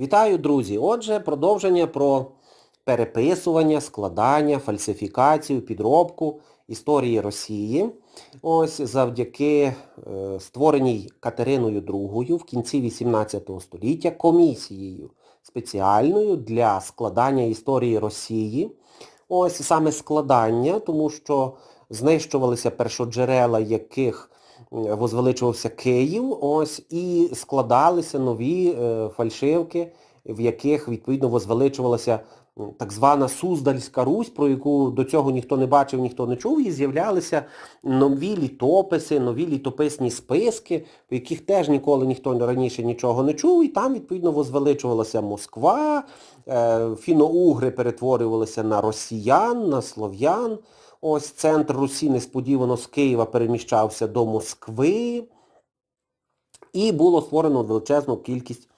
Вітаю, друзі! Отже, продовження про переписування, складання, фальсифікацію, підробку історії Росії. Ось завдяки е, створеній Катериною II в кінці 18 століття комісією спеціальною для складання історії Росії. Ось саме складання, тому що знищувалися першоджерела, яких возвеличувався Київ, ось, і складалися нові е, фальшивки, в яких, відповідно, возвеличувалася так звана Суздальська Русь, про яку до цього ніхто не бачив, ніхто не чув, і з'являлися нові літописи, нові літописні списки, в яких теж ніколи ніхто раніше нічого не чув, і там, відповідно, возвеличувалася Москва, е, фіно-угри перетворювалися на росіян, на слов'ян. Ось центр Русі несподівано з Києва переміщався до Москви. І було створено величезну кількість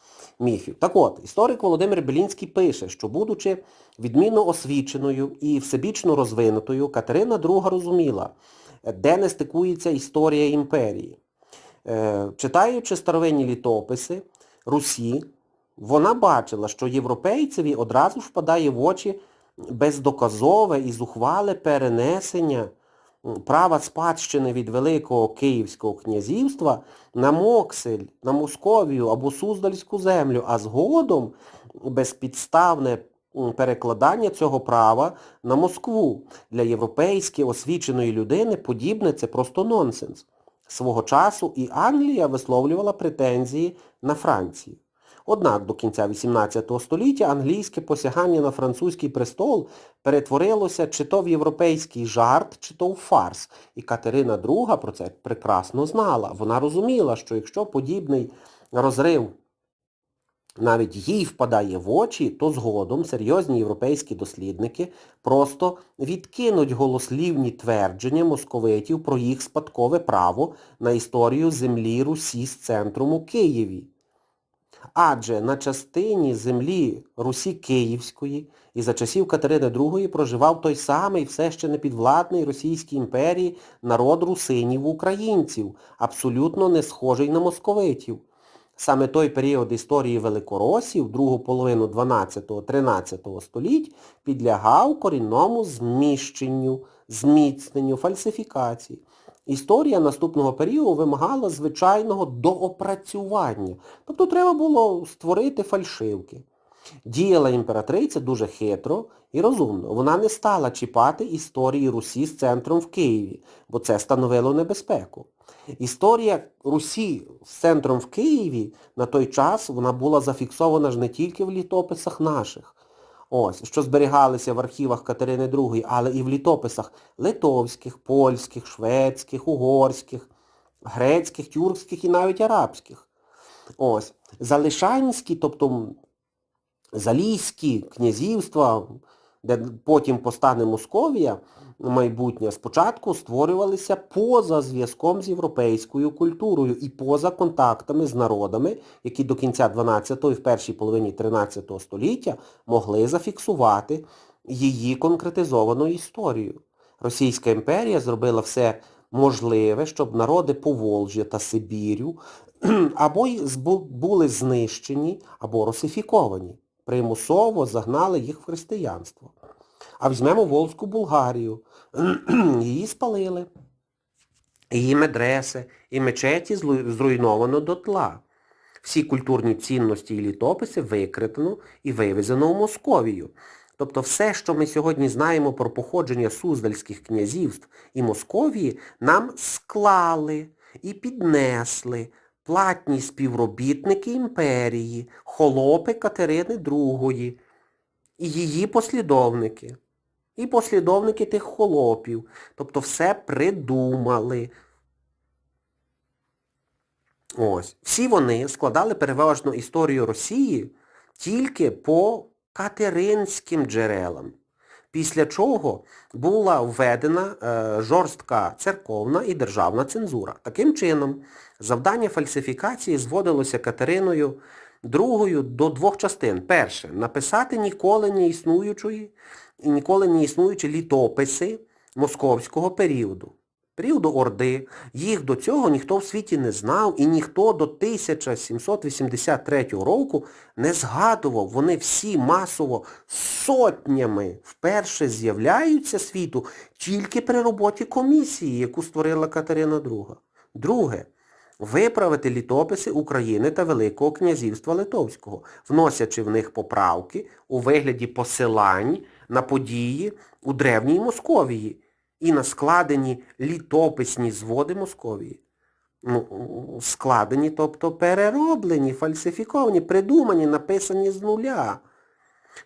міфів. Так от, історик Володимир Белінський пише, що будучи відмінно освіченою і всебічно розвинутою, Катерина II розуміла, де не стикується історія імперії. Е, Читаючи старовинні літописи Русі, вона бачила, що європейцеві одразу ж впадає в очі бездоказове і зухвале перенесення права спадщини від Великого Київського князівства на Моксель, на Московію або Суздальську землю, а згодом безпідставне перекладання цього права на Москву. Для європейськи освіченої людини подібне це просто нонсенс. Свого часу і Англія висловлювала претензії на Францію. Однак до кінця XVIII століття англійське посягання на французький престол перетворилося чи то в європейський жарт, чи то в фарс. І Катерина II про це прекрасно знала. Вона розуміла, що якщо подібний розрив навіть їй впадає в очі, то згодом серйозні європейські дослідники просто відкинуть голослівні твердження московитів про їх спадкове право на історію землі Русі з центром у Києві. Адже на частині землі Русі Київської і за часів Катерини II проживав той самий все ще непідвладний Російській імперії народ русинів українців, абсолютно не схожий на московитів. Саме той період історії великоросів, другу половину 12-13 століть, підлягав корінному зміщенню, зміцненню, фальсифікації. Історія наступного періоду вимагала звичайного доопрацювання. Тобто треба було створити фальшивки. Діяла імператриця дуже хитро і розумно. Вона не стала чіпати історії Русі з центром в Києві, бо це становило небезпеку. Історія Русі з центром в Києві на той час вона була зафіксована ж не тільки в літописах наших, ось, що зберігалися в архівах Катерини II, але і в літописах литовських, польських, шведських, угорських, грецьких, тюркських і навіть арабських. Ось. Залишанські, тобто Залізькі князівства, де потім постане Московія майбутнє, спочатку створювалися поза зв'язком з європейською культурою і поза контактами з народами, які до кінця 12-го і в першій половині 13 століття могли зафіксувати її конкретизовану історію. Російська імперія зробила все можливе, щоб народи Поволжя та Сибірю або були знищені, або русифіковані. Примусово загнали їх в християнство. А візьмемо Волзьку Булгарію. Її спалили. Її медреси і мечеті зруйновано дотла. Всі культурні цінності і літописи викрадено і вивезено у Московію. Тобто все, що ми сьогодні знаємо про походження суздальських князівств і Московії, нам склали і піднесли платні співробітники імперії, холопи Катерини II і її послідовники. І послідовники тих холопів. Тобто все придумали. Ось. Всі вони складали переважно історію Росії тільки по катеринським джерелам. Після чого була введена е, жорстка церковна і державна цензура. Таким чином, завдання фальсифікації зводилося Катериною другою до двох частин. Перше, написати ніколи не існуючої ніколи не існуючі літописи московського періоду. періоду Орди, їх до цього ніхто в світі не знав і ніхто до 1783 року не згадував. Вони всі масово сотнями вперше з'являються світу тільки при роботі комісії, яку створила Катерина II. Друге. Виправити літописи України та Великого князівства Литовського, вносячи в них поправки у вигляді посилань на події у Древній Московії і на складені літописні зводи Московії. Ну, складені, тобто перероблені, фальсифіковані, придумані, написані з нуля.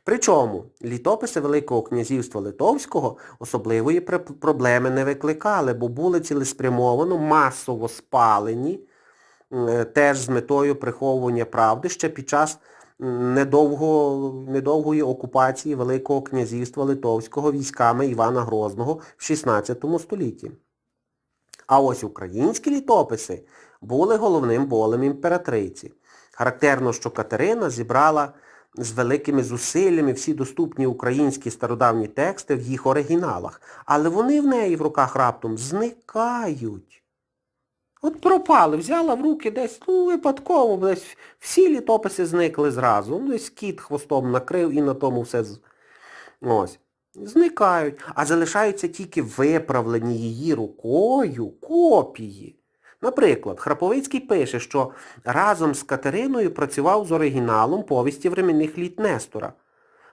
Причому літописи Великого князівства Литовського особливої проблеми не викликали, бо були цілеспрямовано масово спалені, е, теж з метою приховування правди ще під час недовго, недовгої окупації Великого князівства Литовського військами Івана Грозного в 16 столітті. А ось українські літописи були головним болем імператриці. Характерно, що Катерина зібрала з великими зусиллями всі доступні українські стародавні тексти в їх оригіналах, але вони в неї в руках раптом зникають. От пропали, взяла в руки десь, ну, випадково, десь всі літописи зникли зразу. Ну, десь кіт хвостом накрив і на тому все з- ось. Зникають, а залишаються тільки виправлені її рукою копії. Наприклад, Храповицький пише, що разом з Катериною працював з оригіналом повісті временних літ Нестора.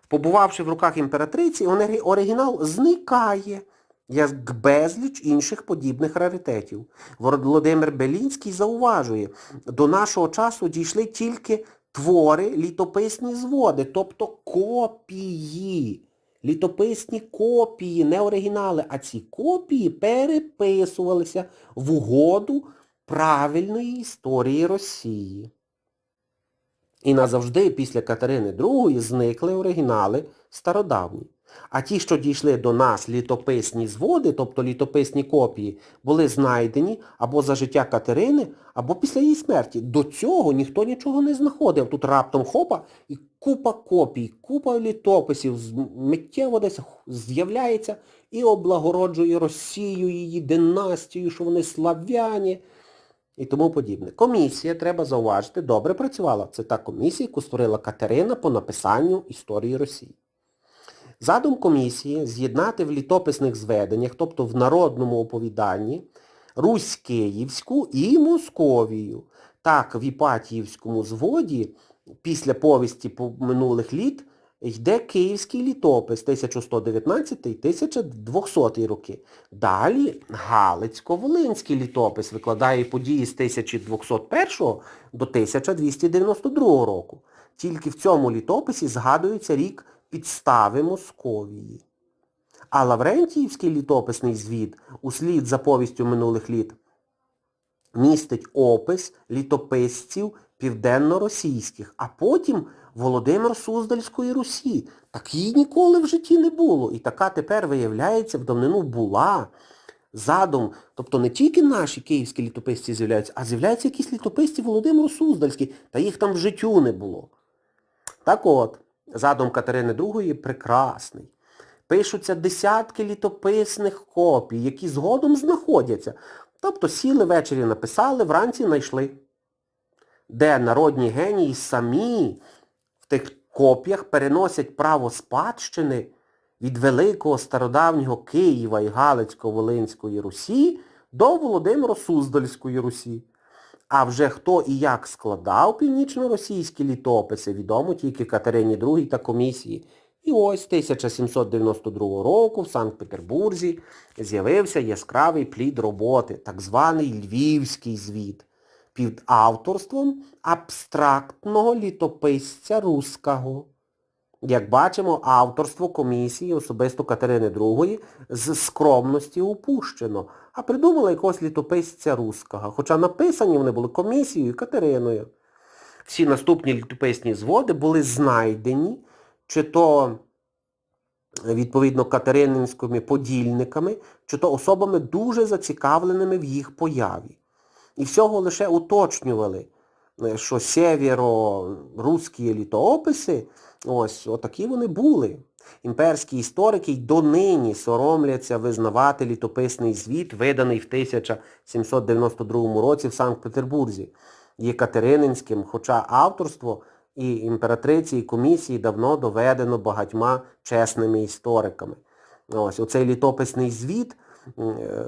Побувавши в руках імператриці, оригінал зникає, як безліч інших подібних раритетів. Володимир Белінський зауважує, до нашого часу дійшли тільки твори, літописні зводи, тобто копії. Літописні копії, не оригінали, а ці копії переписувалися в угоду правильної історії Росії. І назавжди після Катерини II зникли оригінали стародавні. А ті, що дійшли до нас літописні зводи, тобто літописні копії, були знайдені або за життя Катерини, або після її смерті. До цього ніхто нічого не знаходив. Тут раптом хопа і купа копій, купа літописів, миттєво десь з'являється і облагороджує Росію, її династію, що вони слав'яні і тому подібне. Комісія, треба зауважити, добре працювала. Це та комісія, яку створила Катерина по написанню історії Росії. Задум комісії з'єднати в літописних зведеннях, тобто в народному оповіданні, Русь Київську і Московію. Так, в Іпатіївському зводі після повісті по минулих літ йде Київський літопис 1119-1200 роки. Далі Галицько-Волинський літопис викладає події з 1201 до 1292 року. Тільки в цьому літописі згадується рік підстави Московії. А Лаврентіївський літописний звіт, услід за повістю минулих літ, містить опис літописців південно-російських, а потім Володимир Суздальської Русі. Такої ніколи в житті не було. І така тепер, виявляється, в давнину була. Задум, тобто не тільки наші київські літописці з'являються, а з'являються якісь літописці Володимиру Суздальський, та їх там в життю не було. Так от, задум Катерини II прекрасний. Пишуться десятки літописних копій, які згодом знаходяться. Тобто сіли ввечері написали, вранці знайшли. Де народні генії самі тих копіях переносять право спадщини від великого стародавнього Києва і Галицько-Волинської Русі до Володимиро-Суздальської Русі. А вже хто і як складав північно-російські літописи, відомо тільки Катерині II та комісії. І ось 1792 року в Санкт-Петербурзі з'явився яскравий плід роботи, так званий Львівський звіт, під авторством абстрактного літописця Руського. Як бачимо, авторство комісії особисто Катерини II з скромності упущено, а придумали якогось літописця Руського, хоча написані вони були комісією Катериною. Всі наступні літописні зводи були знайдені, чи то відповідно катерининськими подільниками, чи то особами дуже зацікавленими в їх появі. І всього лише уточнювали, е, що сєвєро-русські літописи, ось, отакі вони були. Імперські історики й донині соромляться визнавати літописний звіт, виданий в 1792 році в Санкт-Петербурзі Єкатерининським, хоча авторство і імператриці, і комісії давно доведено багатьма чесними істориками. Ось, оцей літописний звіт, е,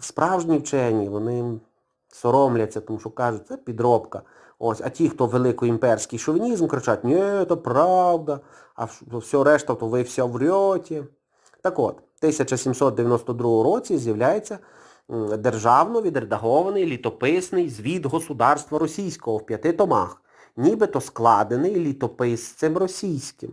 справжні вчені, вони соромляться, тому що кажуть, це підробка. Ось, а ті, хто великоімперський шовінізм, кричать, ні, це правда, а все решта, то ви все врете. Так от, в 1792 році з'являється державно відредагований літописний звіт государства російського в п'яти томах, нібито складений літописцем російським.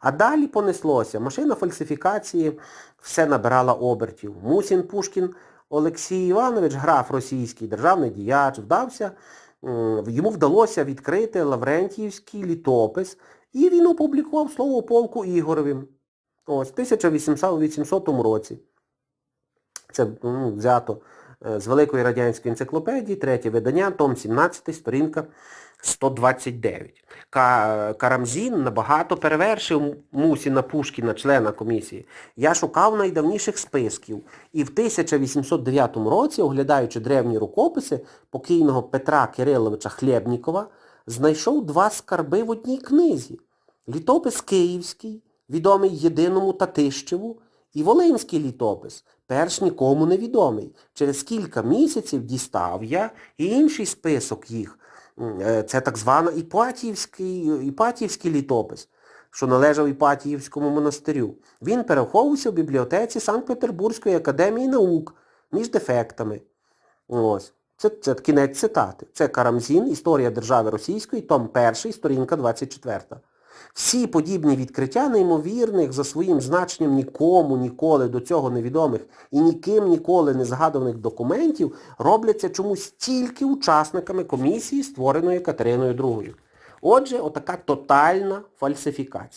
А далі понеслося. Машина фальсифікації все набирала обертів. Мусін Пушкін Олексій Іванович, граф російський, державний діяч, вдався, йому вдалося відкрити Лаврентіївський літопис, і він опублікував слово полку Ігоровим. Ось, в 1800 році. Це ну, взято з Великої радянської енциклопедії, третє видання, том 17, сторінка 129. Карамзін набагато перевершив Мусіна Пушкіна, члена комісії. Я шукав найдавніших списків. І в 1809 році, оглядаючи древні рукописи покійного Петра Кириловича Хлєбнікова, знайшов два скарби в одній книзі. Літопис Київський, відомий єдиному Татищеву, і Волинський літопис, перш нікому невідомий. Через кілька місяців дістав я і інший список їх. Е, Це так звана Іпатіївський, Іпатіївський літопис, що належав Іпатіївському монастирю. Він переховувався в бібліотеці Санкт-Петербурзької академії наук між дефектами. Ось. Це, це кінець цитати. Це Карамзін, Історія держави російської, том 1, сторінка 24. Всі подібні відкриття неймовірних за своїм значенням нікому ніколи до цього невідомих і ніким ніколи не згадуваних документів робляться чомусь тільки учасниками комісії, створеної Катериною II. Отже, отака тотальна фальсифікація.